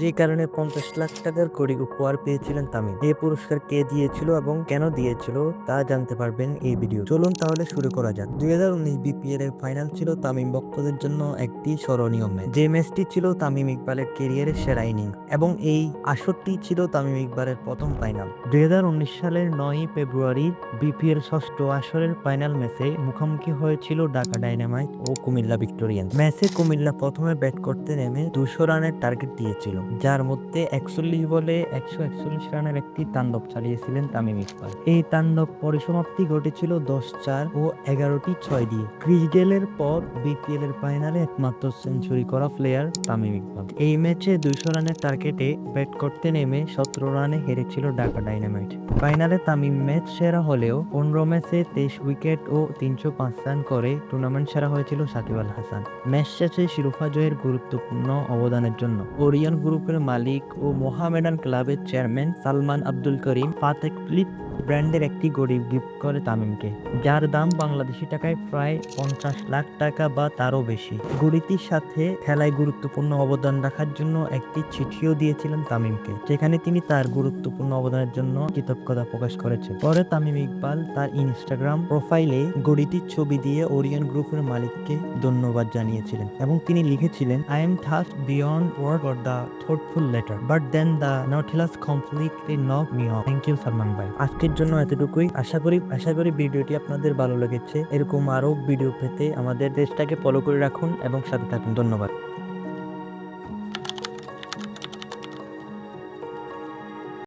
যে কারণে পঞ্চাশ লাখ টাকার কোটি উপহার পেয়েছিলেন তামিম। এই পুরস্কার কে দিয়েছিল এবং কেন দিয়েছিল তা জানতে পারবেন এই ভিডিও। চলুন তাহলে শুরু করা যাক। দুই হাজার উনিশ বিপিএল এর ফাইনাল ছিল তামিম ভক্তদের জন্য একটি স্মরণীয় ম্যাচ। যে ম্যাচটি ছিল তামিম ইকবালের কেরিয়ারের সেরা ইনিংস এবং এই আসরটি ছিল তামিম ইকবালের প্রথম ফাইনাল। দুই হাজার উনিশ সালের নয়ই ফেব্রুয়ারি বিপিএল ষষ্ঠ আসরের ফাইনাল ম্যাচে মুখোমুখি হয়েছিল ঢাকা ডাইনামাইট ও কুমিল্লা ভিক্টোরিয়ান ম্যাচে কুমিল্লা প্রথমে ব্যাট করতে নেমে দুশো রানের টার্গেট দিয়েছিল। যার মধ্যে একচল্লিশ বলে একশো একচল্লিশ রানের একটি তাণ্ডব চালিয়েছিলেন তামিম ইকবাল। এই তাণ্ডব পরিসমাপ্তি ঘটেছিল দশ চার ও এগারোটি ছয় দিয়ে। ক্রিস গেলের পর বিপিএল এর ফাইনালে একমাত্র সেঞ্চুরি করা প্লেয়ার তামিম ইকবাল। এই ম্যাচে দুইশো রানের টার্গেটে ব্যাট করতে নেমে সতেরো রানে হেরেছিল ঢাকা ডাইনামাইট। ফাইনালে তামিম ম্যাচ সেরা হলেও পনেরো ম্যাচে তেইশ উইকেট ও তিনশো পাঁচ রান করে টুর্নামেন্ট সেরা হয়েছিল সাকিব আল হাসান। ম্যাচ শেষে শিরোপা জয়ের গুরুত্বপূর্ণ অবদানের জন্য। ওরিয়ন গ্রুপের মালিক ও মোহামেডান ক্লাবের চেয়ারম্যান সালমান আব্দুল করিম পাতেক ব্র্যান্ডের একটি গড়ি গিফট করে তামিমকে, যার দাম বাংলাদেশি টাকায় প্রায় পঞ্চাশ লাখ টাকা বা তারও বেশি। গড়িটির সাথে খেলায় গুরুত্বপূর্ণ অবদান রাখার জন্য একটি চিঠিও দিয়েছিলেন তামিমকে, যেখানে তিনি তার গুরুত্বপূর্ণ অবদানের জন্য কৃতজ্ঞতা প্রকাশ করেছেন। পরে তামিম ইকবাল তার ইনস্টাগ্রাম প্রোফাইলে গড়িটির ছবি দিয়ে ওরিয়ন গ্রুপের মালিককে ধন্যবাদ জানিয়েছিলেন এবং তিনি লিখেছিলেন I am touched beyond word for the thoughtful letter but then the Nautilus completely knock me off thank you Salman ভাই আজকের জন্য এতটুকুই আশা করি আশা করি ভিডিওটি আপনাদের ভালো লেগেছে এরকম আরও ভিডিও পেতে আমাদের দেশটাকে ফলো করে রাখুন এবং সাথে থাকুন ধন্যবাদ